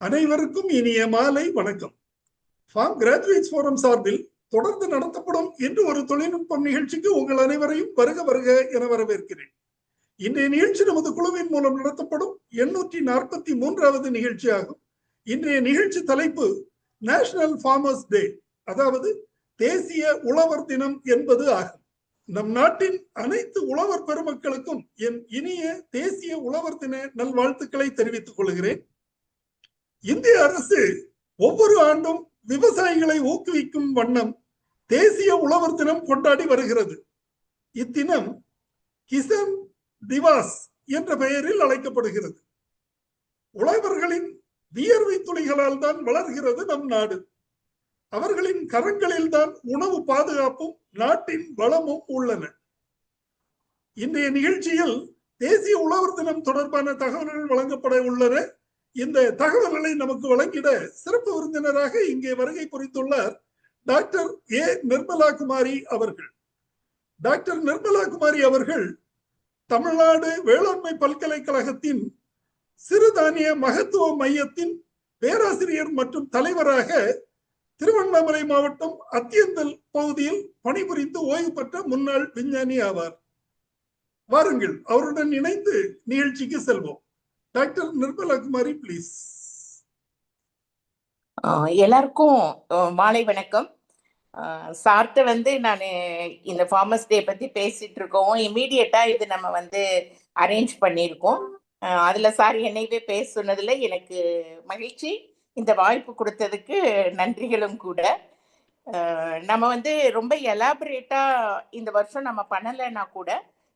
அனைவருக்கும் இனிய மாலை வணக்கம். ஃபார்ம் கிராஜுவேட்ஸ் ஃபோரம் சார்பில் தொடர்ந்து நடத்தப்படும் என்று ஒரு தொழில்நுட்பம் நிகழ்ச்சிக்கு உங்கள் அனைவரையும் வருக வருக என வரவேற்கிறேன். இன்றைய நிகழ்ச்சி நமது குழுவின் மூலம் நடத்தப்படும் எண்ணூற்றி நாற்பத்தி மூன்றாவது நிகழ்ச்சியாகும். இன்றைய நிகழ்ச்சி தலைப்பு நேஷனல் ஃபார்மர்ஸ் டே அதாவது தேசிய உழவர் தினம் என்பது ஆகும். நம் நாட்டின் அனைத்து உழவர் பெருமக்களுக்கும் என் இனிய தேசிய உழவர் தின நல்வாழ்த்துக்களை தெரிவித்துக் கொள்கிறேன். இந்திய அரசு ஒவ்வொரு ஆண்டும் விவசாயிகளை ஊக்குவிக்கும் வண்ணம் தேசிய உழவர் தினம் கொண்டாடி வருகிறது. இத்தினம் கிசன் திவாஸ் என்ற பெயரில் அழைக்கப்படுகிறது. உழவர்களின் வியர்வை துளிகளால் தான் வளர்கிறது நம் நாடு. அவர்களின் கரங்களில் தான் உணவு பாதுகாப்பும் நாட்டின் வளமும் உள்ளன. இன்றைய நிகழ்ச்சியில் தேசிய உழவர் தினம் தொடர்பான தகவல்கள் வழங்கப்பட உள்ளன. இந்த தகவல்களை நமக்கு வழங்கிட சிறப்பு விருந்தினராக இங்கே வருகை புரிந்துள்ளார் டாக்டர் ஏ நிர்மலா குமாரி அவர்கள். டாக்டர் நிர்மலா குமாரி அவர்கள் தமிழ்நாடு வேளாண்மை பல்கலைக்கழகத்தின் சிறுதானிய மகத்துவ மையத்தின் பேராசிரியர் மற்றும் தலைவராக திருவண்ணாமலை மாவட்டம் அத்தியந்தல் பகுதியில் பணிபுரிந்து ஓய்வு பெற்ற முன்னாள் விஞ்ஞானி ஆவார். வாருங்கள் அவருடன் இணைந்து நிகழ்ச்சிக்கு செல்வோம். டாக்டர் நிர்மலா குமாரி பிளீஸ் எல்லாருக்கும் மாலை வணக்கம். சார்ட்ட வந்து நான் இந்த ஃபார்மர்ஸ் டே பத்தி பேசிட்டு இருக்கோம். இமீடியட்டா இது நம்ம வந்து அரேஞ்ச் பண்ணியிருக்கோம். அதுல சார் என்னையவே பேச சொன்னதுல எனக்கு மகிழ்ச்சி. இந்த வாய்ப்பு கொடுத்ததுக்கு நன்றிகளும் கூட. நம்ம வந்து ரொம்ப எலாபரேட்டா இந்த வருஷம் நம்ம பண்ணலைன்னா கூட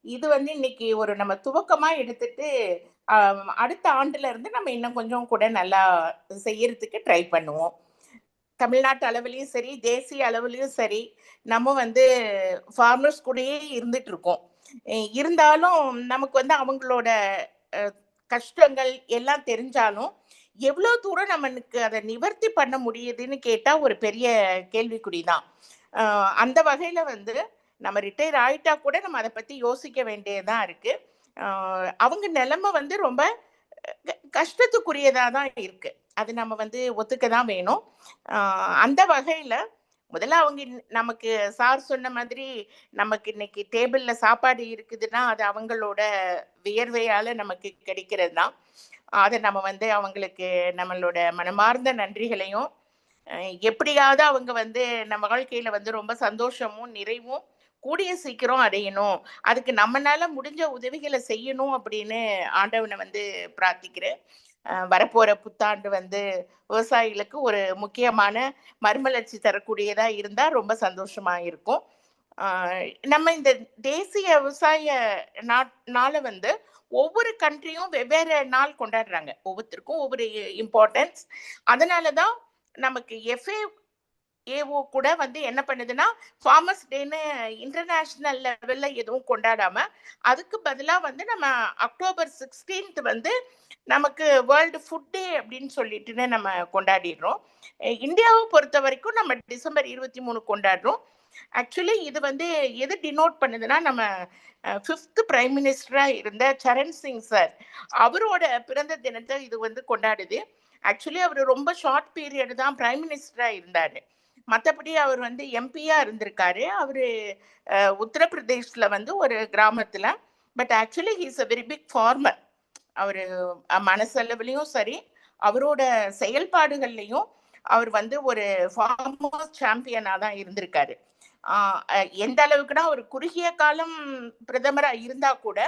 இது வந்து இன்னைக்கு ஒரு நம்ம துவக்கமா எடுத்துட்டு அடுத்த ஆண்டுல இருந்து நம்ம இன்னும் கொஞ்சம் கூட நல்லா செய்யறதுக்கு ட்ரை பண்ணுவோம். தமிழ்நாட்டு அளவுலேயும் சரி தேசிய அளவுலேயும் சரி நம்ம வந்து ஃபார்மர்ஸ் கூடயே இருந்துட்டு இருக்கோம் இருந்தாலும் நமக்கு வந்து அவங்களோட கஷ்டங்கள் எல்லாம் தெரிஞ்சாலும் எவ்வளோ தூரம் நம்மளுக்கு அதை நிவர்த்தி பண்ண முடியுதுன்னு கேட்டால் ஒரு பெரிய கேள்விக்குறி தான். அந்த வகையில் வந்து நம்ம ரிட்டையர் ஆயிட்டா கூட நம்ம அதை பற்றி யோசிக்க வேண்டியதாக இருக்குது அவங்க நிலைமை வந்து ரொம்ப கஷ்டத்துக்குரியதாக தான் இருக்கு. அது நம்ம வந்து ஒத்துக்க தான் வேணும். அந்த வகையில் முதல்ல அவங்க நமக்கு சார் சொன்ன மாதிரி நமக்கு இன்னைக்கு டேபிளில் சாப்பாடு இருக்குதுன்னா அது அவங்களோட வியர்வையால் நமக்கு கிடைக்கிறது தான். அதை நம்ம வந்து அவங்களுக்கு நம்மளோட மனமார்ந்த நன்றிகளையும் எப்படியாவது அவங்க வந்து நம்ம வாழ்க்கையில் வந்து ரொம்ப சந்தோஷமும் நிறைவும் கூடிய சீக்கிரம் அடையணும். அதுக்கு நம்மளால முடிஞ்ச உதவிகளை செய்யணும் அப்படின்னு ஆண்டவனை வந்து பிரார்த்திக்கிறேன். வரப்போற புத்தாண்டு வந்து விவசாயிகளுக்கு ஒரு முக்கியமான மறுமலர்ச்சி தரக்கூடியதா இருந்தா ரொம்ப சந்தோஷமா இருக்கும். நம்ம இந்த தேசிய விவசாய நாளை வந்து ஒவ்வொரு கண்ட்ரியும் வெவ்வேறு நாள் கொண்டாடுறாங்க. ஒவ்வொருத்தருக்கும் ஒவ்வொரு இம்பார்ட்டன்ஸ் அதனாலதான் நமக்கு எஃப்ஏ ஏஓ கூட வந்து என்ன பண்ணுதுன்னா ஃபார்மர்ஸ் டேன்னு இன்டர்நேஷ்னல் லெவல்ல எதுவும் கொண்டாடாம அதுக்கு பதிலாக வந்து நம்ம அக்டோபர் சிக்ஸ்டீன்த் வந்து நமக்கு வேர்ல்டு ஃபுட் டே அப்படின்னு சொல்லிட்டுன்னு நம்ம கொண்டாடிடுறோம். இந்தியாவை பொறுத்த வரைக்கும் நம்ம டிசம்பர் இருபத்தி மூணு கொண்டாடுறோம். ஆக்சுவலி இது வந்து எது டினோட் பண்ணுதுன்னா நம்ம ஃபிஃப்த் பிரைம் மினிஸ்டராக இருந்த சரண் சிங் சார் அவரோட பிறந்த தினத்தை இது வந்து கொண்டாடுது. ஆக்சுவலி அவர் ரொம்ப ஷார்ட் பீரியட் தான் பிரைம் மினிஸ்டராக இருந்தார். மற்றபடி அவர் வந்து எம்பியா இருந்திருக்காரு. அவர் உத்தரப்பிரதேஷ்ல வந்து ஒரு கிராமத்துல. But actually he's a very big farmer அவர் மனசளவுலையும் சரி அவரோட செயல்பாடுகள்லையும் அவர் வந்து ஒரு ஃபார்மர்ஸ் சாம்பியனாக தான் இருந்திருக்காரு. எந்த அளவுக்குன்னா ஒரு குறுகிய காலம் பிரதமராக இருந்தா கூட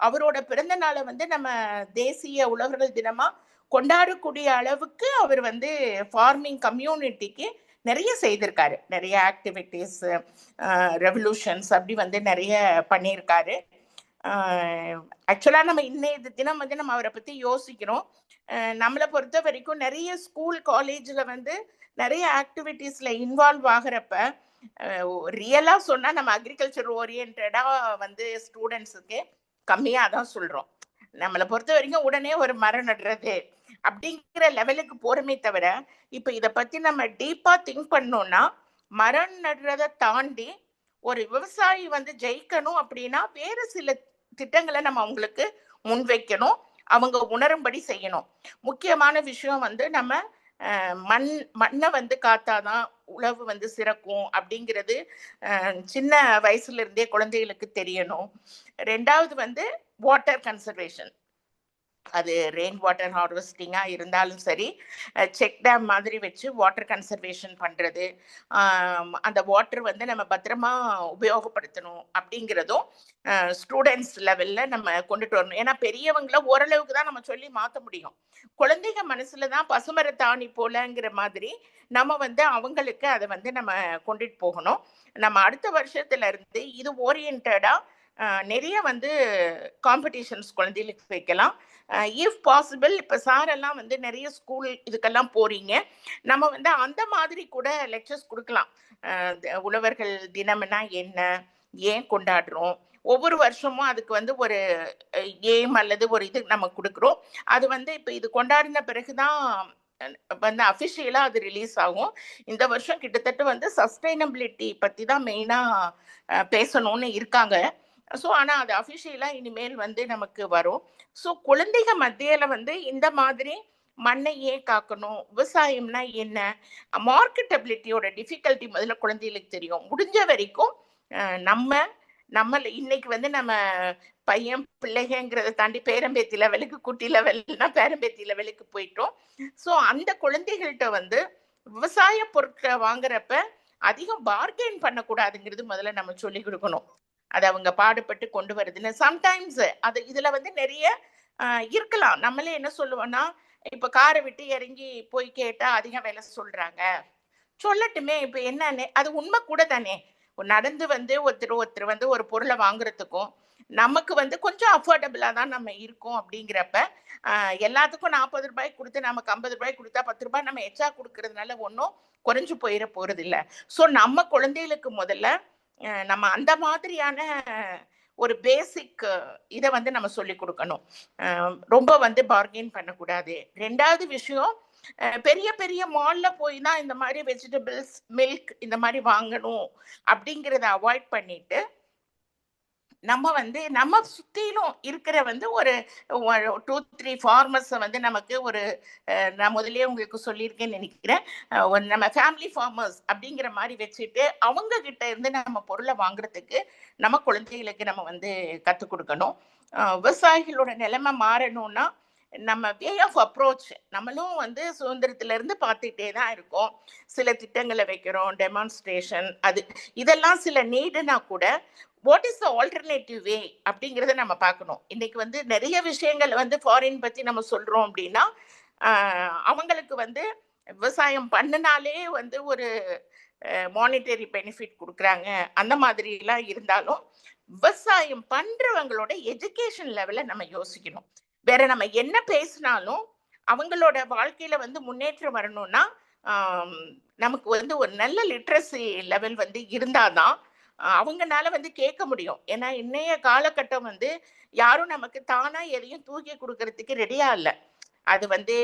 அவரோட பிறந்த நாளை வந்து நம்ம தேசிய உழவர்கள் தினமா கொண்டாடக்கூடிய அளவுக்கு அவர் வந்து ஃபார்மிங் கம்யூனிட்டிக்கு நிறைய செய்திருக்காரு. நிறைய ஆக்டிவிட்டீஸ் ரெவல்யூஷன்ஸ் அப்படி வந்து நிறைய பண்ணியிருக்காரு. ஆக்சுவலாக நம்ம இன்னைய தினம் வந்து நம்ம அவரை பற்றி யோசிக்கிறோம். நம்மளை பொறுத்த வரைக்கும் நிறைய ஸ்கூல் காலேஜில் வந்து நிறைய ஆக்டிவிட்டீஸில் இன்வால்வ் ஆகிறப்ப ரியலாக சொன்னால் நம்ம அக்ரிகல்ச்சர் ஓரியன்டாக வந்து ஸ்டூடெண்ட்ஸுக்கு கம்மியாக தான் சொல்கிறோம் நம்மளை பொறுத்த வரைக்கும் உடனே ஒரு மரம் நடுறது அப்படிங்கிற லெவலுக்கு போறமே தவிர இப்ப இத பத்தி நம்ம டீப்பா திங்க் பண்ணோம்னா மரம் நடுறதை தாண்டி ஒரு விவசாயி வந்து ஜெயிக்கணும் அப்படின்னா வேற சில திட்டங்களை நம்ம அவங்களுக்கு முன்வைக்கணும் அவங்க உணரும்படி செய்யணும். முக்கியமான விஷயம் வந்து நம்ம மண் மண்ணை வந்து காத்தாதான் உழவு வந்து சிறக்கும் அப்படிங்கிறது சின்ன வயசுல இருந்தே குழந்தைகளுக்கு தெரியணும். ரெண்டாவது வந்து வாட்டர் கன்சர்வேஷன் அது ரெயின் வாட்டர் ஹார்வெஸ்டிங்காக இருந்தாலும் சரி செக் டேம் மாதிரி வச்சு வாட்டர் கன்சர்வேஷன் பண்ணுறது அந்த வாட்டர் வந்து நம்ம பத்திரமா உபயோகப்படுத்தணும் அப்படிங்கிறதும் ஸ்டூடெண்ட்ஸ் லெவலில் நம்ம கொண்டுட்டு வரணும். ஏன்னா பெரியவங்கள ஓரளவுக்கு தான் நம்ம சொல்லி மாற்ற முடியும். குழந்தைங்க மனசுல தான் பசுமரத்தாணி போலங்கிற மாதிரி நம்ம வந்து அவங்களுக்கு அதை வந்து நம்ம கொண்டுட்டு போகணும். நம்ம அடுத்த வருஷத்துல இருந்து இது ஓரியன்டாக நிறைய வந்து காம்படிஷன்ஸ் குழந்தைகளுக்கு வைக்கலாம். இஃப் பாசிபிள் இப்போ சாரெல்லாம் வந்து நிறைய ஸ்கூல் இதுக்கெல்லாம் போகிறீங்க நம்ம வந்து அந்த மாதிரி கூட லெக்சர்ஸ் கொடுக்கலாம். உழவர்கள் தினம்னா என்ன? ஏன் கொண்டாடுறோம்? ஒவ்வொரு வருஷமும் அதுக்கு வந்து ஒரு ஏம் அல்லது ஒரு இது நம்ம கொடுக்குறோம். அது வந்து இப்போ இது கொண்டாடின பிறகுதான் வந்து அஃபிஷியலாக அது ரிலீஸ் ஆகும். இந்த வருஷம் கிட்டத்தட்ட வந்து சஸ்டைனபிலிட்டி பற்றி தான் மெயினாக பேசணும்னு இருக்காங்க. ஸோ ஆனால் அது அஃபிஷியலாக இனிமேல் வந்து நமக்கு வரும். ஸோ குழந்தைங்க மத்தியில் வந்து இந்த மாதிரி மண்ணை ஏன் காக்கணும். விவசாயம்னா என்ன? மார்க்கெட்டபிலிட்டியோட டிஃபிகல்ட்டி முதல்ல குழந்தைகளுக்கு தெரியும். முடிஞ்ச வரைக்கும் நம்ம நம்ம இன்னைக்கு வந்து நம்ம பையன் பிள்ளைங்கிறத தாண்டி பேரம்பேத்தி லெவலுக்கு குட்டி லெவல்னா பேரம்பேத்தி லெவலுக்கு போயிட்டோம். ஸோ அந்த குழந்தைகள்கிட்ட வந்து விவசாய பொருட்களை வாங்குறப்ப அதிகம் பார்கெயின் பண்ணக்கூடாதுங்கிறது முதல்ல நம்ம சொல்லி கொடுக்கணும். அதை அவங்க பாடுபட்டு கொண்டு வருதுன்னு. சம்டைம்ஸ் அது இதுல வந்து நிறைய இருக்கலாம். நம்மளே என்ன சொல்லுவோம்னா இப்ப காரை விட்டு இறங்கி போய் கேட்டா அதிக வேலை சொல்றாங்க. சொல்லட்டுமே இப்ப என்னன்னு அது உண்மை கூட தானே. நடந்து வந்து ஒருத்தர் ஒருத்தர் வந்து ஒரு பொருளை வாங்குறதுக்கும் நமக்கு வந்து கொஞ்சம் அஃபோர்டபுளாக தான் நம்ம இருக்கோம் அப்படிங்கிறப்ப எல்லாத்துக்கும் நாற்பது ரூபாய் கொடுத்து நமக்கு ஐம்பது ரூபாய் கொடுத்தா பத்து ரூபாய் நம்ம எச்சா கொடுக்கறதுனால ஒன்றும் குறைஞ்சு போயிட போகிறது இல்லை ஸோ நம்ம குழந்தைகளுக்கு முதல்ல நம்ம அந்த மாதிரியான ஒரு பேசிக் இதை வந்து நம்ம சொல்லி கொடுக்கணும். ரொம்ப வந்து பார்கெயின் பண்ணக்கூடாது. ரெண்டாவது விஷயம் பெரிய பெரிய மால்ல போய் தான் இந்த மாதிரி வெஜிடபிள்ஸ் மில்க் இந்த மாதிரி வாங்கணும் அப்படிங்கிறத அவாய்ட் பண்ணிட்டு நம்ம வந்து நம்ம சுத்திலும் இருக்கிற வந்து ஒரு டூ த்ரீ ஃபார்மர்ஸை வந்து நமக்கு ஒரு நான் முதலே உங்களுக்கு சொல்லியிருக்கேன்னு நினைக்கிறேன். ஒரு நம்ம ஃபேமிலி ஃபார்மர்ஸ் அப்படிங்கிற மாதிரி வச்சுட்டு அவங்க கிட்ட இருந்து நம்ம பொருளை வாங்குறதுக்கு நம்ம குழந்தைகளுக்கு நம்ம வந்து கற்றுக் கொடுக்கணும். விவசாயிகளோட நிலைமை மாறணும்னா நம்ம வே ஆஃப் அப்ரோச் நம்மளும் வந்து சுதந்திரத்திலேருந்து பார்த்துக்கிட்டே தான் இருக்கோம். சில திட்டங்களை வைக்கிறோம் டெமான்ஸ்ட்ரேஷன் அது இதெல்லாம் சில நீடுனா கூட what is the alternative way அப்படிங்கிறத நம்ம பார்க்கணும். இன்னைக்கு வந்து நிறைய விஷயங்கள் வந்து ஃபாரின் பற்றி நம்ம சொல்கிறோம் அப்படின்னா அவங்களுக்கு வந்து விவசாயம் பண்ணினாலே வந்து ஒரு மானிட்டரி பெனிஃபிட் கொடுக்குறாங்க. அந்த மாதிரிலாம் இருந்தாலும் விவசாயம் பண்ணுறவங்களோட எஜுகேஷன் லெவலை நம்ம யோசிக்கணும். வேற நம்ம என்ன பேசினாலும் அவங்களோட வாழ்க்கையில வந்து முன்னேற்றம் வரணும்னா நமக்கு வந்து ஒரு நல்ல லிட்ரஸி லெவல் வந்து இருந்தாதான் அவங்கனால வந்து கேட்க முடியும். ஏன்னா இன்னைய காலகட்டம் வந்து யாரும் நமக்கு தானா எதையும் தூக்கி கொடுக்கறதுக்கு ரெடியா இல்லை. அது வந்து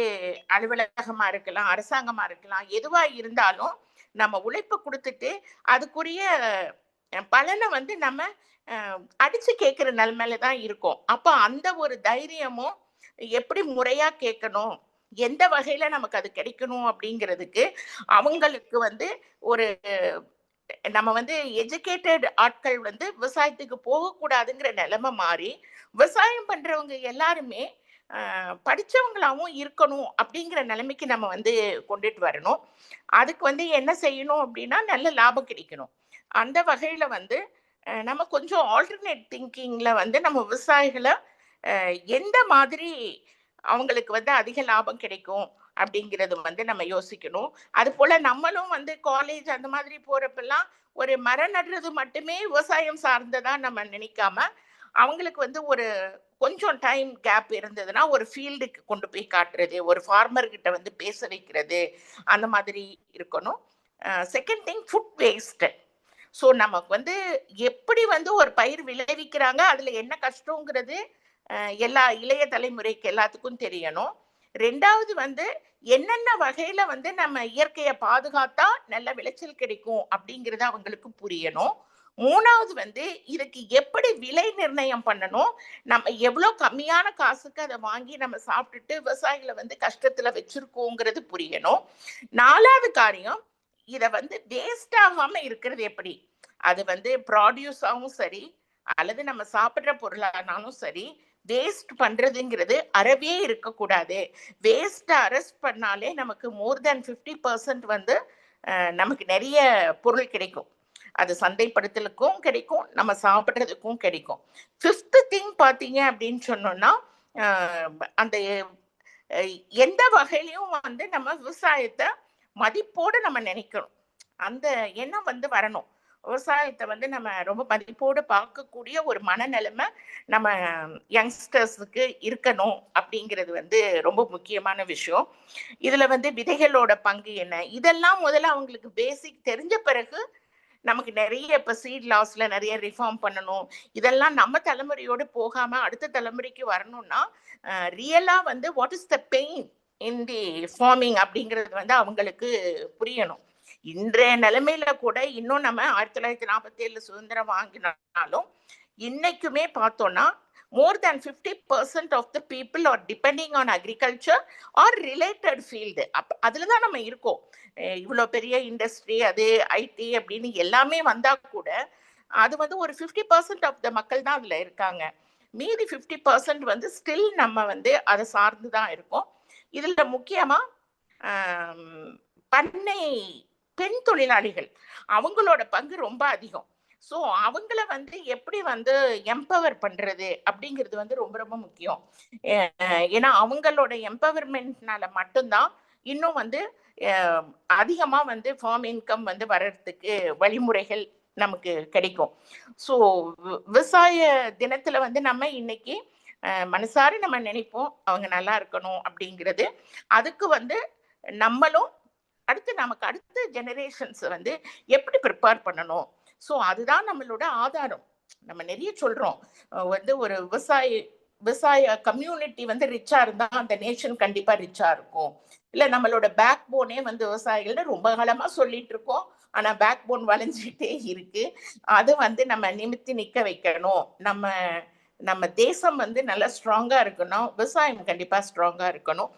அலுவலகமா இருக்கலாம் அரசாங்கமா இருக்கலாம் எதுவா இருந்தாலும் நம்ம உழைப்பு கொடுத்துட்டு அதுக்குரிய பலனை வந்து நம்ம அடிச்சு கேட்கிற நிலைமையில தான் இருக்கோம். அப்போ அந்த ஒரு தைரியமும் எப்படி முறையா கேட்கணும் எந்த வகையில நமக்கு அது கிடைக்கணும் அப்படிங்கிறதுக்கு அவங்களுக்கு வந்து ஒரு நம்ம வந்து எஜுகேட்டட் ஆட்கள் வந்து விவசாயத்துக்கு போகக்கூடாதுங்கிற நிலைமை மாறி விவசாயம் பண்றவங்க எல்லாருமே படித்தவங்களாகவும் இருக்கணும் அப்படிங்கிற நிலைமைக்கு நம்ம வந்து கொண்டுட்டு வரணும். அதுக்கு வந்து என்ன செய்யணும் அப்படின்னா நல்ல லாபம் கிடைக்கணும். அந்த வகையில் வந்து நம்ம கொஞ்சம் ஆல்டர்னேட் திங்கிங்கில் வந்து நம்ம விவசாயிகளை எந்த மாதிரி அவங்களுக்கு வந்து அதிக லாபம் கிடைக்கும்? அப்படிங்கிறது வந்து நம்ம யோசிக்கணும். அது போல நம்மளும் வந்து காலேஜ் அந்த மாதிரி போறப்பெல்லாம் ஒரு மரம் நடுறது மட்டுமே விவசாயம் சார்ந்ததா நம்ம நினைக்காம அவங்களுக்கு வந்து ஒரு கொஞ்சம் டைம் கேப் இருந்ததுன்னா ஒரு ஃபீல்டுக்கு கொண்டு போய் காட்டுறது ஒரு ஃபார்மர்கிட்ட வந்து பேச வைக்கிறது அந்த மாதிரி இருக்கணும். Second thing food waste so நமக்கு வந்து எப்படி வந்து ஒரு பயிர் விளைவிக்கிறாங்க அதில் என்ன கஷ்டங்கிறது எல்லா இளைய தலைமுறைக்கு எல்லாத்துக்கும் தெரியணும். ரெண்டாவது வந்து என்னென்ன வகையில வந்து நம்ம இயற்கையை பாதுகாத்தா நல்ல விளைச்சல் கிடைக்கும் அப்படிங்கறது அவங்களுக்கு புரியணும். மூணாவது வந்து இதுக்கு எப்படி விலை நிர்ணயம் பண்ணணும்? நம்ம எவ்வளோ கம்மியான காசுக்கு அதை வாங்கி நம்ம சாப்பிட்டுட்டு விவசாயிகளை வந்து கஷ்டத்துல வச்சிருக்கோங்கிறது புரியணும். நாலாவது காரியம் இதை வந்து வேஸ்ட் ஆகாம இருக்கிறது எப்படி? அது வந்து ப்ராடியூஸாகவும் சரி அல்லது நம்ம சாப்பிட்ற பொருளானாலும் சரி வேஸ்ட் பண்றதுங்கிறது அறவே இருக்கக்கூடாது. வேஸ்ட்டை அரெஸ்ட் பண்ணாலே நமக்கு மோர் தேன் ஃபிஃப்டி பர்சன்ட் வந்து நமக்கு நிறைய பொருள் கிடைக்கும். அது சந்தைப்படுத்தலுக்கும் கிடைக்கும் நம்ம சாப்பிட்றதுக்கும் கிடைக்கும். ஃபிஃப்த்து திங் பார்த்தீங்க அப்படின்னு சொன்னோம்னா அந்த எந்த வகையிலையும் வந்து நம்ம விவசாயத்தை மதிப்போடு நம்ம நினைக்கணும். அந்த எண்ணம் வந்து வரணும். விவசாயத்தை வந்து நம்ம ரொம்ப மதிப்போடு பார்க்கக்கூடிய ஒரு மனநிலைமை நம்ம யங்ஸ்டர்ஸுக்கு இருக்கணும் அப்படிங்கிறது வந்து ரொம்ப முக்கியமான விஷயம். இதில் வந்து விதைகளோட பங்கு என்ன? இதெல்லாம் முதல்ல அவங்களுக்கு பேசிக் தெரிஞ்ச பிறகு நமக்கு நிறைய இப்போ சீட் லாஸ்ல நிறைய ரிஃபார்ம் பண்ணணும். இதெல்லாம் நம்ம தலைமுறையோடு போகாமல் அடுத்த தலைமுறைக்கு வரணும்னா ரியலாக வந்து what is the pain in the farming அப்படிங்கிறது வந்து அவங்களுக்கு புரியணும். இன்றைய நிலைமையில கூட இன்னும் நம்ம ஆயிரத்தி தொள்ளாயிரத்தி நாற்பத்தி ஏழு சுதந்திரம் வாங்கினாலும் இன்னைக்குமே பார்த்தோம்னா more than fifty percent of the people are depending on agriculture or related field up அதில் தான் நம்ம இருக்கோம். இவ்வளோ பெரிய இண்டஸ்ட்ரி அது ஐடி அப்படின்னு எல்லாமே வந்தால் கூட அது வந்து ஒரு ஃபிஃப்டி பர்சன்ட் ஆஃப் த மக்கள் தான் அதில் இருக்காங்க. மீதி ஃபிஃப்டி பர்சன்ட் வந்து ஸ்டில் நம்ம வந்து அதை சார்ந்து தான் இருக்கோம். இதில் முக்கியமாக பண்ணை பெண் தொழிலாளிகள் அவங்களோட பங்கு ரொம்ப அதிகம். ஸோ அவங்கள வந்து எப்படி வந்து எம்பவர் பண்றது அப்படிங்கிறது வந்து ரொம்ப ரொம்ப முக்கியம். ஏன்னா அவங்களோட எம்பவர்மெண்ட்னால மட்டும்தான் இன்னும் வந்து அதிகமாக அதிகமா வந்து ஃபார்ம் இன்கம் வந்து வர்றதுக்கு வழிமுறைகள் நமக்கு கிடைக்கும். ஸோ விவசாய தினத்துல வந்து நம்ம இன்னைக்கு மனசார நம்ம நினைப்போம் அவங்க நல்லா இருக்கணும் அப்படிங்கிறது. அதுக்கு வந்து நம்மளும் அடுத்து நமக்கு அடுத்த ஜெனரேஷன்ஸ் வந்து எப்படி ப்ரிப்பேர் பண்ணணும்? ஸோ அதுதான் நம்மளோட ஆதாரம். நம்ம நிறைய சொல்றோம். வந்து ஒரு விவசாயி விவசாய கம்யூனிட்டி வந்து ரிச்சா இருந்தா அந்த நேஷன் கண்டிப்பா ரிச்சா இருக்கும். இல்ல நம்மளோட பேக் போனே வந்து விவசாயிகள் ரொம்ப காலமா சொல்லிட்டு இருக்கோம். ஆனா பேக் போன் வளைஞ்சிட்டே இருக்கு. அது வந்து நம்ம நிமித்தி நிக்க வைக்கணும். நம்ம நம்ம தேசம் வந்து நல்லா ஸ்ட்ராங்காக இருக்கணும். விவசாயம் கண்டிப்பாக ஸ்ட்ராங்காக இருக்கணும்.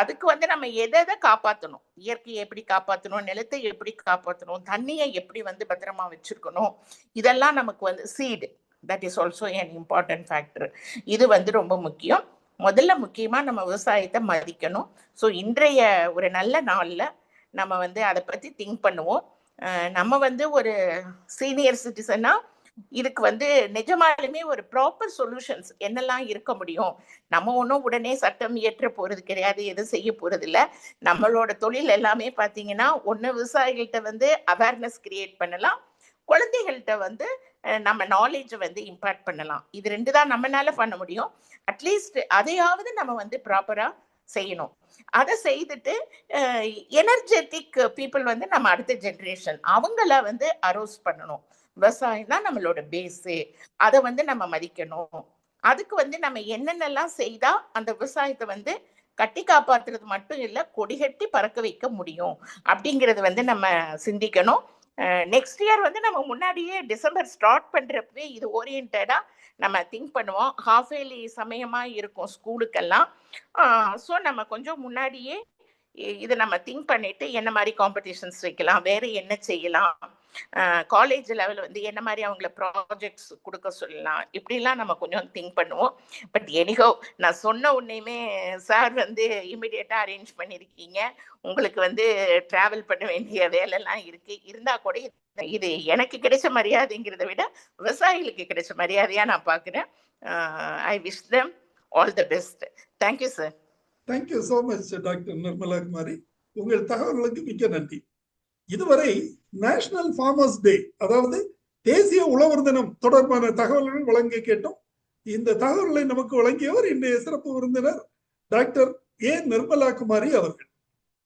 அதுக்கு வந்து நம்ம எதை எதை காப்பாற்றணும் இயற்கையை எப்படி காப்பாற்றணும் நிலத்தை எப்படி காப்பாற்றணும் தண்ணியை எப்படி வந்து பத்திரமா வச்சிருக்கணும்? இதெல்லாம் நமக்கு வந்து seed that is also an important factor இது வந்து ரொம்ப முக்கியம். முதல்ல முக்கியமாக நம்ம விவசாயத்தை மதிக்கணும். ஸோ இன்றைய ஒரு நல்ல நாளில் நம்ம வந்து அதை பற்றி திங்க் பண்ணுவோம். நம்ம வந்து ஒரு சீனியர் சிட்டிசனாக இதுக்கு வந்து நிஜமாலுமே ஒரு ப்ராப்பர் சொல்யூஷன்ஸ் என்னெல்லாம் இருக்க முடியும்? நம்ம ஒன்றும் உடனே சட்டம் இயற்ற போகிறது கிடையாது எதுவும் செய்ய போகிறது இல்லை. நம்மளோட தொழில் எல்லாமே பார்த்தீங்கன்னா ஒன்று விவசாயிகள்கிட்ட வந்து அவேர்னஸ் கிரியேட் பண்ணலாம். குழந்தைகள்கிட்ட வந்து நம்ம நாலேஜை வந்து இம்பாக்ட் பண்ணலாம். இது ரெண்டு தான் நம்மனால பண்ண முடியும். அட்லீஸ்ட் அதையாவது நம்ம வந்து ப்ராப்பராக செய்யணும். அதை செய்துட்டு எனர்ஜெட்டிக் பீப்புள் வந்து நம்ம அடுத்த ஜென்ரேஷன் அவங்கள வந்து அரோஸ் பண்ணணும். விவசாயம் தான் நம்மளோட பேஸு அதை வந்து நம்ம மதிக்கணும். அதுக்கு வந்து நம்ம என்னென்னலாம் செய்தா அந்த விவசாயத்தை வந்து கட்டி காப்பாத்துறது மட்டும் இல்லை கொடிகட்டி பறக்க வைக்க முடியும் அப்படிங்கிறது வந்து நம்ம சிந்திக்கணும். நெக்ஸ்ட் இயர் வந்து நம்ம முன்னாடியே டிசம்பர் ஸ்டார்ட் பண்ணுறப்பவே இது ஓரியன்டாக நம்ம திங்க் பண்ணுவோம். ஹாஃப் ஏலி சமயமாக இருக்கும் ஸ்கூலுக்கெல்லாம் ஸோ நம்ம கொஞ்சம் முன்னாடியே இதை நம்ம திங்க் பண்ணிட்டு என்ன மாதிரி காம்படிஷன்ஸ் வைக்கலாம் வேற என்ன செய்யலாம் காலேஜ் லெவல் வந்து என்ன மாதிரி அவங்கள ப்ராஜெக்ட்ஸ் கொடுக்க சொல்லலாம் இப்படிலாம் நம்ம கொஞ்சம் திங்க் பண்ணுவோம். பட் எனிகோ நான் சொன்ன உன்னையுமே சார் வந்து இமிடியேட்டாக அரேஞ்ச் பண்ணியிருக்கீங்க உங்களுக்கு வந்து ட்ராவல் பண்ண வேண்டிய வேலைலாம் இருக்கு. இருந்தால் கூட இது- எனக்கு கிடைச்ச மரியாதைங்கிறத விட விவசாயிகளுக்கு கிடைச்ச மரியாதையாக நான் பார்க்குறேன். I wish them all the best thank you sir thank you so much doctor Nirmala Kumari உங்கள் தகவல்களுக்கு மிக்க நன்றி. இதுவரை நேஷனல் ஃபார்மர்ஸ் டே அதாவது தேசிய உழவர் தினம் தொடர்பான தகவல்கள் வழங்க கேட்டோம். இந்த தகவல்களை நமக்கு வழங்கியவர் இன்றைய சிறப்பு விருந்தினர் டாக்டர் ஏ நிர்மலா குமாரி அவர்கள்.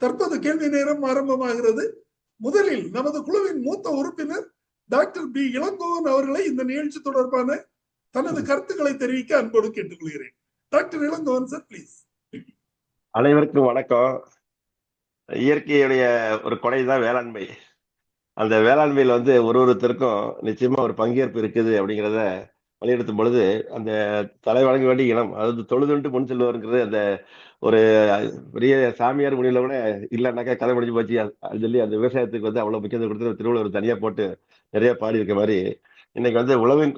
தற்போது கேள்வி நேரம் ஆரம்பமாகிறது. முதலில் நமது குழுவின் மூத்த உறுப்பினர் டாக்டர் பி இளங்கோவன் அவர்களை இந்த நிகழ்ச்சி தொடர்பான தனது கருத்துக்களை தெரிவிக்க அன்போடு கேட்டுக்கொள்கிறேன். டாக்டர் இளங்கோவன் சார் ப்ளீஸ் அனைவருக்கும் வணக்கம். இயற்கையுடைய ஒரு கொடை தான் வேளாண்மை. அந்த வேளாண்மையில் வந்து ஒரு ஒருத்தருக்கும் நிச்சயமா ஒரு பங்கேற்பு இருக்குது அப்படிங்கிறத வலியுறுத்தும் பொழுது அந்த தலை வழங்க வேண்டிய இனம் அதாவது தொழுதுண்டு முன் செல்வருங்கிறது அந்த ஒரு பெரிய சாமியார் முனியில கூட இல்லைன்னாக்கா கதை முடிஞ்சு போச்சு. அது சொல்லி அந்த விவசாயத்துக்கு வந்து அவ்வளவு முக்கியத்துவம் கொடுத்து திருவள்ளுவர் தனியா போட்டு நிறைய பாடி இருக்க மாதிரி இன்னைக்கு வந்து உழவின்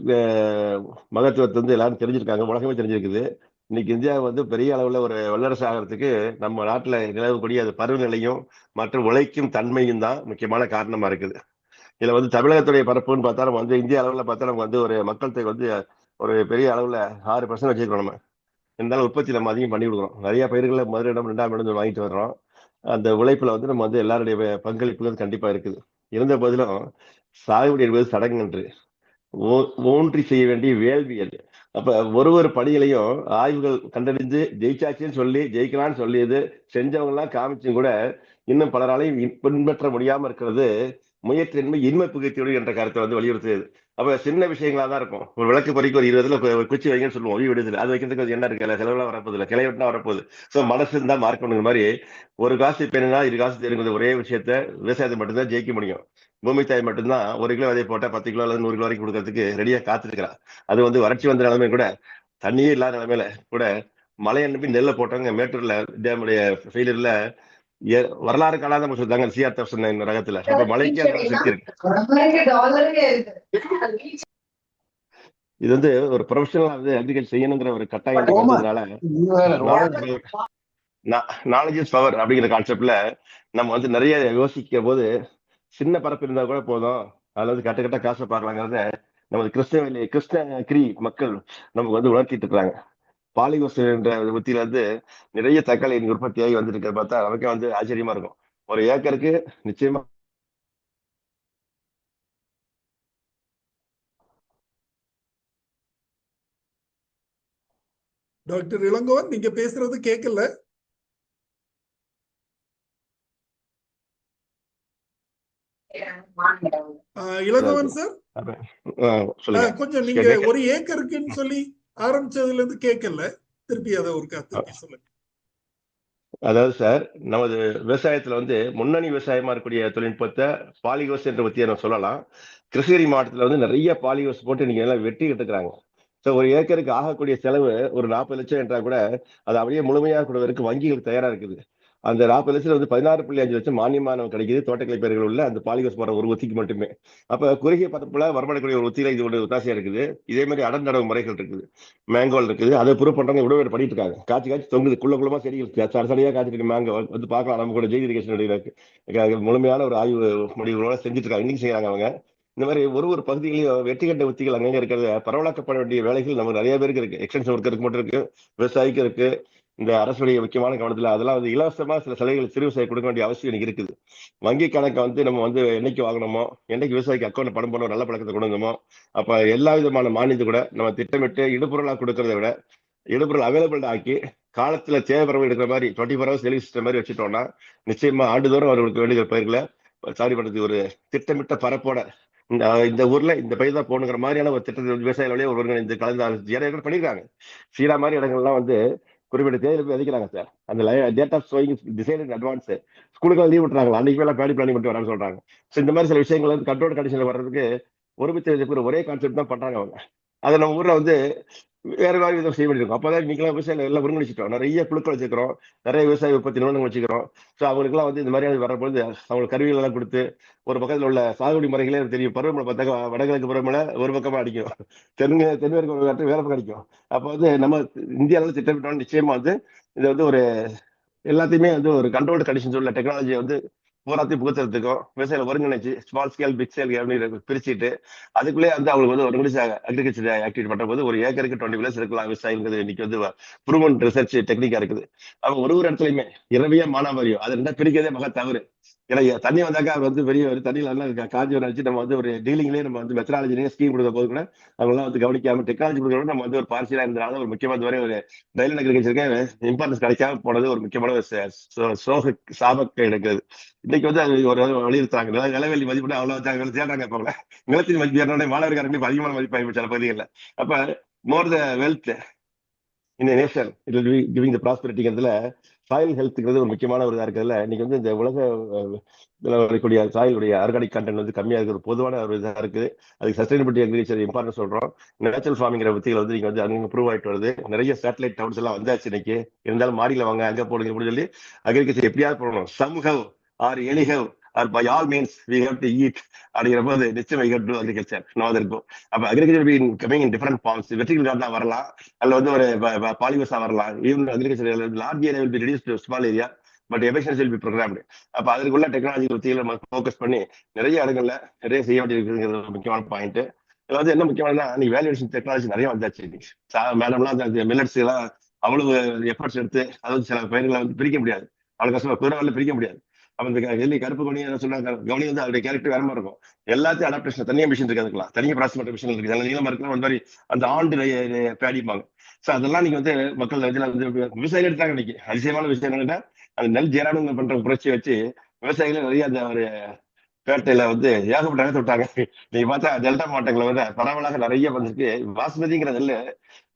மகத்துவத்தை வந்து எல்லாரும் தெரிஞ்சிருக்காங்க உலகமே தெரிஞ்சிருக்குது. இன்னைக்கு இந்தியா வந்து பெரிய அளவில் ஒரு வல்லரசு ஆகிறதுக்கு நம்ம நாட்டில் நிலவக்கூடிய அது பருவநிலையும் மற்றும் உழைக்கும் தன்மையும் தான் முக்கியமான காரணமாக இருக்குது. இதில் வந்து தமிழகத்துடைய பரப்புன்னு பார்த்தா நம்ம வந்து இந்திய அளவில் பார்த்தா நம்ம வந்து ஒரு மக்கள் தொகை வந்து ஒரு பெரிய அளவில் ஆறு பர்சன்ட் வச்சிருக்கோம் நம்ம. இருந்தாலும் உற்பத்தி நம்ம அதிகம் பண்ணி கொடுக்குறோம். நிறைய பயிர்களை முதல் இடம் ரெண்டாம் இடம் வாங்கிட்டு வர்றோம். அந்த உழைப்பில் வந்து நம்ம வந்து எல்லாருடைய பங்களிப்புகள் கண்டிப்பாக இருக்குது. இருந்த போதிலும் சாகுபடி என்பது சடங்குன்று ஓ- ஊன்றி செய்ய வேண்டிய வேள்வி அது. அப்ப ஒரு ஒரு படிகளையும் ஆய்வுகள் கண்டறிந்து ஜெயிச்சாச்சுன்னு சொல்லி ஜெயிக்கலாம்னு சொல்லியது செஞ்சவங்க எல்லாம் காமிச்சும் கூட இன்னும் பலராலையும் பின்பற்ற முடியாம இருக்கிறது முயற்சியின்மை இன்மை புகைத்தோடு என்ற கருத்தை வந்து வலியுறுத்துது. அப்ப சின்ன விஷயங்களா தான் இருக்கும். ஒரு விளக்கு பொறிக்கு ஒரு இருபதுல குச்சி வைங்கன்னு சொல்லுவோம் ஒளி விடுதல். அது வைக்கிறதுக்கு என்ன இருக்கு? செலவுலாம் வரப்போகுது இல்லை கிளை வெட்டினா வரப்போகுது. சோ மனசு இருந்தா மார்க்கணுங்கிற மாதிரி ஒரு காசு பெருனா இரு காசு தெரியுங்கிற ஒரே விஷயத்த விவசாயத்தை மட்டும்தான் ஜெயிக்க முடியும். பூமி தாய் மட்டும்தான் ஒரு கிலோ விதை போட்டா பத்து கிலோ அல்லது நூறு கிலோ வரைக்கும் கொடுக்கறதுக்கு ரெடியா காத்திருக்கிறா. அது வந்து வறட்சி வந்த நிலைமை கூட தண்ணியே இல்லாத நிலைமையில கூட மழை அனுப்பி நெல்லை போட்டவங்க மேட்டூர்ல டேமுடைய ஃபெயிலியர்ல வரலாறு காணாத நம்ம சொல்றாங்க சிஆர் இந்த ரகத்துல. அப்ப மழைக்கு சக்தி இருக்கு. இது வந்து ஒரு ப்ரொஃபஷனலா வந்து அக்ரிகல்ச்சர் செய்யணுங்கிற ஒரு கட்டாயம் நாலேஜ் இஸ் பவர் அப்படிங்கிற கான்செப்ட்ல நம்ம வந்து நிறைய யோசிக்க போது சின்ன பரப்பு இருந்தா கூட போதும். அதுல வந்து கட்ட கட்ட காசை பார்க்கலாங்கிறத நமது கிருஷ்ணவேலி கிருஷ்ணகிரி மக்கள் நமக்கு வந்து உணர்த்திட்டு இருக்கிறாங்க பாலிகோஸ் என்ற உத்தியில வந்து நிறைய தக்காளி உற்பத்தியாகி வந்துட்டு இருக்கிறத பார்த்தா நமக்கே வந்து ஆச்சரியமா இருக்கும். ஒரு ஏக்கருக்கு நிச்சயமா டாக்டர் இளங்கோவன் நீங்க பேசுறது கேட்கல இளங்கோவன் சார்? கொஞ்சம் நீங்க ஒரு ஏக்கருக்குன்னு சொல்லி ஆரம்பிச்சதுல இருந்து கேட்கல. திருப்பி அதை ஒரு திருப்பி சொல்லுங்க. அதாவது சார் நமது விவசாயத்துல வந்து முன்னணி விவசாயமா இருக்கக்கூடிய தொழில்நுட்பத்தை பாலிகோஸ் என்ற பத்தியை நம்ம சொல்லலாம். கிருஷ்ணகிரி மாவட்டத்துல வந்து நிறைய பாலிகோஸ் போட்டு நீங்க எல்லாம் வெட்டிக்கிட்டு இருக்கிறாங்க ஸோ ஒரு ஏக்கருக்கு ஆகக்கூடிய செலவு ஒரு நாற்பது லட்சம் என்றா கூட அது அப்படியே முழுமையாக கொடுவதற்கு வங்கிகள் தயாரா இருக்குது. அந்த நாற்பது லட்சம் வந்து பதினாறு புள்ளி அஞ்சு லட்சம் மானியமானம் கிடைக்குது. தோட்டக்கலை பயிர்கள் உள்ள அந்த பாலிகோஸ் போற ஒரு ஒத்திக்கு மட்டுமே. அப்ப குறுகிய பரப்புல வரப்படக்கூடிய ஒரு ஒத்தியில இது ஒரு ஒத்தாசையா இருக்குது. இதே மாதிரி அடர்நடவு முறைகள் இருக்குது. மேங்கோல் இருக்குது. அதை ப்ரூவ் பண்றவங்க இவ்வளவு பேர் பண்ணிட்டு இருக்காங்க. காய்ச்சி காய்ச்சி தொங்குது. குள்ள குள்ளமா செடிகள் சரசடியா காய்ச்சிட்டு இருக்கு மேங்கோ வந்து பார்க்கலாம். நம்ம கூட ஜெய் இரிகேஷன் முழுமையான ஒரு ஆய்வு முடிவுகளோட செஞ்சுட்டு இருக்காங்க. இன்னைக்கு செய்யறாங்க அவங்க. இந்த மாதிரி ஒரு ஒரு பகுதிகளையும் வெற்றிகண்ட உத்திகள் அங்கங்க இருக்கிறத பரவலாக்கப்பட வேண்டிய வேலைகள் நமக்கு நிறைய பேருக்கு இருக்கு. எக்ஸ்டென்ஷன் ஒர்க்கருக்கு மட்டும் இருக்கு. விவசாயிக்கு இருக்கு. இந்த அரசுடைய முக்கியமான கவனத்தில் அதெல்லாம் வந்து இலவசமா சில சலுகைகள் சிறு விவசாயி கொடுக்க வேண்டிய அவசியம் எனக்கு இருக்குது. வங்கி கணக்கை வந்து நம்ம வந்து என்னைக்கு வாங்கணுமோ என்னைக்கு விவசாயிக்கு அக்கௌண்ட் பணம் போனோம் நல்ல பழக்கத்தை கொடுங்கமோ அப்போ அப்ப எல்லா விதமான மானியத்தை கூட நம்ம திட்டமிட்டு இடுபொருளா கொடுக்கறத விட இடுபொருள் அவைலபிள் ஆக்கி காலத்துல தேவைப்பறவை எடுக்கிற மாதிரி twenty four hours delivery system மாதிரி வச்சுட்டோம்னா நிச்சயமா ஆண்டுதோறும் அவர்களுக்கு வேண்டிய பயிர்களை சாரி பண்ணுறது ஒரு திட்டமிட்ட பரப்போட இந்த இந்த ஊர்ல இந்த பயிர் தான் போகணுங்கிற மாதிரியான ஒரு திட்டத்தை விவசாயிகளே வழியை ஒரு ஒருங்கிணைந்து கலந்து ஏரியா பண்ணிருக்காங்க. சீரா மாதிரி இடங்கள்லாம் வந்து குறிப்பிட்ட தேதியில போய் விதைக்கிறாங்க சார் அந்த date of sowing design advance ஸ்கூலுக்கு லீவ் விட்டுறாங்க. அன்னைக்கு மேலே பேடி பிளானிங் பண்ணிட்டு வரான்னு சொல்றாங்க. ஸோ இந்த மாதிரி சில விஷயங்கள் வந்து கண்ட்ரோல் கண்டிஷனில் வர்றதுக்கு ஒரு ஒருமித்த ஒரே கான்செப்ட் தான் பண்றாங்க அவங்க. அதை நம்ம ஊரில் வந்து வேற வேற விதம் செய்ய வேண்டியிருக்கும் அப்பதான் நீங்களாம் விவசாயம் எல்லாம் ஒருங்கிணைச்சிட்டோம் நிறைய குழுக்கள் வச்சுக்கிறோம் நிறைய விவசாய உற்பத்தி நிறுவனங்கள் வச்சுக்கிறோம் ஸோ அவங்களுக்குலாம் வந்து இந்த மாதிரி வரப்பொழுது அவங்களுக்கு கருவிகள் எல்லாம் கொடுத்து ஒரு பக்கத்தில் உள்ள சாகுபடி முறைகளே தெரியும். பருவமழை பார்த்தாக்க வடகிழக்கு பருவமழை ஒரு பக்கமாக அடிக்கும். தென்கு தென்மேற்கு ஒரு காற்று வேற பக்கம் அடிக்கும். அப்போ வந்து நம்ம இந்தியாவில் திட்டமிட்டோம் நிச்சயமாக வந்து இது வந்து ஒரு எல்லாத்தையுமே வந்து ஒரு கண்ட்ரோல்டு கண்டிஷன்ஸ் உள்ள டெக்னாலஜியை வந்து பூராத்தையும் புகுத்துறதுக்கும் விவசாயிகளை ஒருங்கிணைச்சு ஸ்மால் ஸ்கேல் பிக் ஸ்கேல் அப்படின்னு பிரிச்சுட்டு அதுக்குள்ளே வந்து அவங்களுக்கு வந்து ஒருங்கிணைச்சு அக்ரிகல்ச்சர் ஆக்டிவிட்டி பண்ற போது ஒரு ஏக்கருக்கு டுவெண்ட்டி பிளஸ் இருக்கலாம் விவசாயிங்கிறது இன்னைக்கு வந்து ப்ரூவன் ரிசர்ச் டெக்னிக்கா இருக்குது. அவங்க ஒரு ஒரு இடத்துலயுமே இரவியா மானாவாரியம் அது ரெண்டா பிரிக்கிறதே மக தவறு. ஏன்னா தண்ணி வந்தாக்கா வந்து பெரிய ஒரு தண்ணியில எல்லாம் காஞ்சி வச்சு நம்ம வந்து ஒரு டீலிங்லேயே நம்ம வந்து மெத்தனாலஜிலேயே ஸ்கீம் கொடுத்த போது கூட அவங்க வந்து கவனிக்காம டெக்னாலஜி கொடுக்கறோம் நம்ம வந்து ஒரு பார்சியலா இருந்தனால ஒரு முக்கியமான வரை ஒரு டைலன் அக்ரிகல்ச்சருக்கு இம்பார்ட்டன்ஸ் கிடைக்காம போனது ஒரு முக்கியமான ஒரு சோக சாபக்க எடுக்கிறது இன்னைக்கு வந்து அது ஒரு வலியுறுத்தாங்க நிலவெளி மதிப்பு அவ்வளவு சேர்றாங்க இப்போ நிலத்தின் மதிப்பு என்னோட மாணவர்கள் அதிகமான மதிப்பாக சில பகுதிகளில். அப்ப மோர் த வெல்த் இந்த nation it will giving the ப்ராஸ்பரிட்டிங்கிறதுல soil ஹெல்த்துங்கிறது ஒரு முக்கியமான ஒரு இதாக இருக்கிறதுல இன்னைக்கு வந்து இந்த உலக வரக்கூடிய சாயிலுடைய ஆர்கானிக் கண்டென்ட் வந்து கம்மியா இருக்கிற பொதுவான ஒரு இதா இருக்குது. அதுக்கு சஸ்டைனபிலிட்டி அக்ரிகல்ச்சர் இம்பார்ட்டன்ஸ் சொல்றோம். நேச்சுரல் ஃபார்மிங்கிற வித்திகள் வந்து நீங்க வந்து அங்க ப்ரூவ் ஆயிட்டு வருது. நிறைய சேட்டலைட் டவுன்ஸ் எல்லாம் வந்தாச்சு இன்னைக்கு. இருந்தாலும் மாடியில வாங்க அங்கே போடுங்க அப்படின்னு சொல்லி அக்ரிகல்ச்சர் எப்படியாவது போடணும். Somehow or elsehow or by all means we have to eat அப்படிங்கிற போது நிச்சயம் we have to agriculture no இருக்கும். அப்ப agriculture been coming in different forms வெற்றிகள் கார்டனா வரலாம் அல்ல வந்து ஒரு பாலிவஸா வரலாம். Even agriculture large area will be reduce to small area but efficiency will be programmed அப்ப அதுக்குள்ள டெக்னாலஜி பற்றியில் நம்ம ஃபோக்கஸ் பண்ணி நிறைய இடங்கள்ல நிறைய செய்ய வேண்டியிருக்குங்கிறது ஒரு முக்கியமான பாயிண்ட் இதுல வந்து என்ன முக்கியமானதா நீ வேல்யூஷன் டெக்னாலஜி நிறைய வந்தாச்சு இன்னைக்கு. மேடம்லாம் அந்த மில்லட்ஸ் எல்லாம் அவ்வளவு எஃபர்ட்ஸ் எடுத்து அதாவது சில பயிர்களை வந்து பிரிக்க முடியாது. அவ்வளவு கஷ்டமா குதிரை பிரிக்க முடியாது. அப்ப இந்த எல்லி கருப்பு கவனி என்ன சொன்னாங்க கவனி வந்து அவருடைய கேரக்டர் வேற மாதிரி இருக்கும். எல்லாத்தையும் அடாப்டேஷன் தனியாக மிஷின் இருக்கு அதுக்கெல்லாம் தனியாக ப்ராசஸ் பண்ற மிஷின் இருக்கு. அதனால நீளமா இருக்கலாம் அந்த மாதிரி அந்த ஆண்டு பேடிப்பாங்க சோ அதெல்லாம் நீங்க வந்து மக்கள் வந்து விவசாயிகள் எடுத்தாங்க இன்னைக்கு. அதிசயமான விஷயம் என்னன்னா அந்த நெல் ஜெயரானந்தம் பண்ற புரட்சி வச்சு விவசாயிகள் நிறைய அந்த ஒரு பேட்டையில வந்து ஏகப்பட்ட இடத்த விட்டாங்க. நீங்க பார்த்தா டெல்டா மாவட்டங்களை வந்து பரவலாக நிறைய வந்திருக்கு. பாஸ்மதிங்கிற நெல்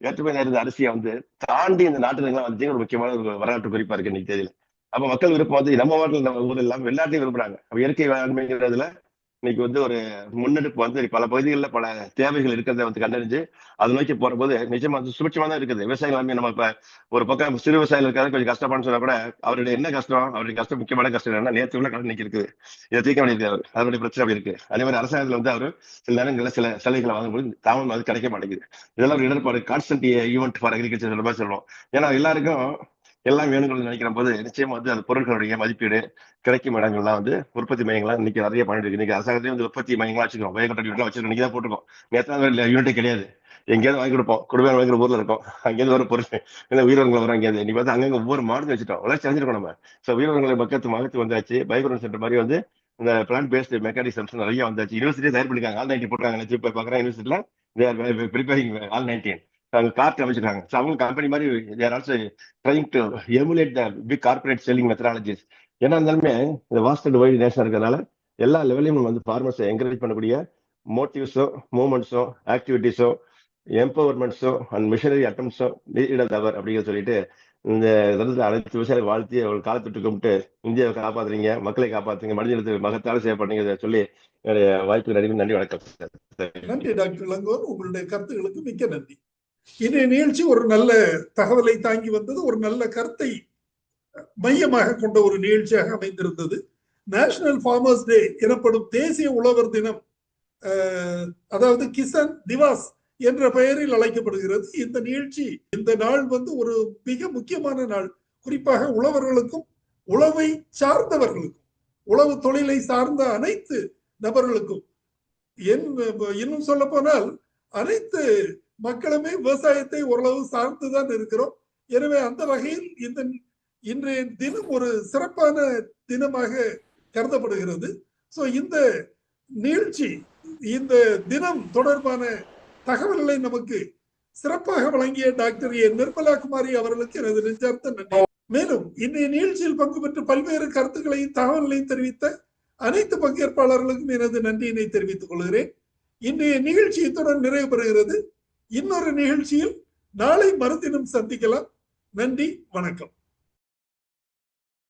ஏற்றுமதி இருந்த அரிசியை வந்து தாண்டி இந்த நாட்டுலாம் வந்து ஒரு முக்கியமான ஒரு வரலாற்று குறிப்பா இருக்கு இன்னைக்கு தெரியல அப்ப மக்கள் விருப்பம் வந்து நம்ம மாவட்டத்தில் நம்ம ஊர் எல்லாம் வெளிநாட்டையும் விரும்புறாங்க. அப்ப இயற்கை வேளாண்மைங்கிறதுல இன்னைக்கு வந்து ஒரு முன்னெடுப்பு வந்து பல பகுதிகளில் பல தேவைகள் இருக்கிறத வந்து கண்டறிஞ்சு அதை நோக்கி போற போது நிஜமா வந்து சுபிட்சமா தான் இருக்குது. விவசாயிகள் எல்லாமே நம்ம இப்ப ஒரு பக்கம் சிறு விவசாயிகள் இருக்காது கொஞ்சம் கஷ்டப்பான்னு சொன்னா கூட அவருடைய என்ன கஷ்டம் அவருடைய கஷ்டம் முக்கியமான கஷ்டம் என்னன்னா நேற்று உள்ள கடன் நிக்க இருக்குது. இதை தீர்க்க வேண்டியது அவர் அதனுடைய பிரச்சனை அப்படி இருக்கு. அதே மாதிரி அரசாங்கத்துல வந்து அவர் சில நேரங்களில் சில சலுகைகளை வாங்கும்போது தாமதம் அது கிடைக்க மாட்டேங்குது. இதெல்லாம் ஒரு இடர்பாடு கான்ஸ்டன்ட் ஈவெண்ட் ஃபார் அக்ரிகல்ச்சர் சொல்லுவோம் ஏன்னா எல்லாருக்கும் எல்லாம் வேணுங்கள்னு நினைக்கிற போது நிச்சயமா வந்து அந்த பொருட்களுடைய மதிப்பீடு கிடைக்கும் இடங்கள்லாம் வந்து உற்பத்தி மையங்கள்லாம் இன்னைக்கு நிறைய பண்ணிட்டு இருக்கு இன்னைக்கு அரசாங்கத்தையும் வந்து உற்பத்தி மையங்களா வச்சுக்கோம் வயக்கட்ட யூனிட்லாம் வச்சிருக்கோம். இன்னைக்கு தான் போட்டுருக்கோம். நேற்று யூனிட்டே கிடையாது. எங்கேயாவது வாங்கி கொடுப்போம். குடும்பம் வாங்கிற ஊர்ல இருக்கும். அங்கேயிருந்து ஒரு பொருள். இல்லை உயிரினங்கள் வரும் அங்கேயிருந்து. நீ பார்த்து அங்கங்க ஒவ்வொரு மாடு வச்சுட்டோம். வளர்ச்சி அடைஞ்சிருக்கோம் நம்ம. ஸோ உயிரினங்களை மக்கத்து மகத்து வந்தாச்சு. பயோகுரன் சென்டர் மாதிரி வந்து இந்த பிளான் பேஸ்டு மெக்கானிசம்ஸ் நிறைய வந்தாச்சு. யூனிவர்சிட்டியே தயார் பண்ணிருக்காங்க. ஆல் நைன்டி போட்டாங்க நான் போய் பார்க்குறேன். யூனிவர்சிட்டியில் ப்ரிப்பேரிங் ஆல் நைன்டீன் அங்க கார்ட் அமைச்சிருக்காங்க. ஸோ அவங்க கம்பெனி மாதிரி they're also trying to emulate the big corporate selling methodologies ஏன்னா இருந்தாலுமே இந்த வாஸ்டர் அண்ட் வைடு நேஷன் இருக்கிறதுனால எல்லா லெவலையும் நம்ம வந்து ஃபார்மர்ஸை என்கரேஜ் பண்ணக்கூடிய மோட்டிவ்ஸோ மூமெண்ட்ஸோ ஆக்டிவிட்டிஸோ எம்பவர்மெண்ட்ஸோ அண்ட் மிஷனரி அட்டம்ஸோ நீட் தவர் அப்படிங்கிற சொல்லிட்டு இந்த இடத்துல அனைத்து விவசாயிகள் வாழ்த்தி அவர்கள் காலத்துட்டு கும்பிட்டு இந்தியாவை காப்பாத்துறீங்க மக்களை காப்பாத்துங்க மனிதனத்தை மகத்தால் சேவை சொல்லி என்னுடைய வாய்ப்பு நன்றி நன்றி வணக்கம் நன்றி டாக்டர் இளங்கோன். உங்களுடைய கருத்துகளுக்கு மிக்க நன்றி. இன்றைய நிகழ்ச்சி ஒரு நல்ல தகவலை தாங்கி வந்தது ஒரு நல்ல கருத்தை மையமாக கொண்ட ஒரு நிகழ்ச்சியாக அமைந்திருந்தது. நேஷனல் ஃபார்மர்ஸ் டே எனப்படும் தேசிய உழவர் தினம் அதாவது கிசான் திவாஸ் என்ற பெயரில் அழைக்கப்படுகிறது. இந்த நிகழ்ச்சி இந்த நாள் வந்து ஒரு மிக முக்கியமான நாள். குறிப்பாக உழவர்களுக்கும் உழவை சார்ந்தவர்களுக்கும் உழவு தொழிலை சார்ந்த அனைத்து நபர்களுக்கும். இன்னும் சொல்ல போனால் அனைத்து மக்களுமே விவசாயத்தை ஓரளவு சார்ந்துதான் இருக்கிறோம். எனவே அந்த வகையில் இந்த இன்றைய தினம் ஒரு சிறப்பான தினமாக கருதப்படுகிறது. ஸோ இந்த நிகழ்ச்சி இந்த தினம் தொடர்பான தகவல்களை நமக்கு சிறப்பாக வழங்கிய டாக்டர் ஏ. நிர்மலா குமாரி அவர்களுக்கு எனது நெஞ்சார்த்த நன்றி. மேலும் இன்றைய நிகழ்ச்சியில் பங்கு பெற்று பல்வேறு கருத்துக்களையும் தகவல்களையும் தெரிவித்த அனைத்து பங்கேற்பாளர்களுக்கும் எனது நன்றியினை தெரிவித்துக் கொள்கிறேன். இன்றைய நிகழ்ச்சி இத்துடன் நிறைவு பெறுகிறது இன்னொரு நிகழ்ச்சியில் நாளை மறுதினம் சந்திக்கலாம். நன்றி வணக்கம்.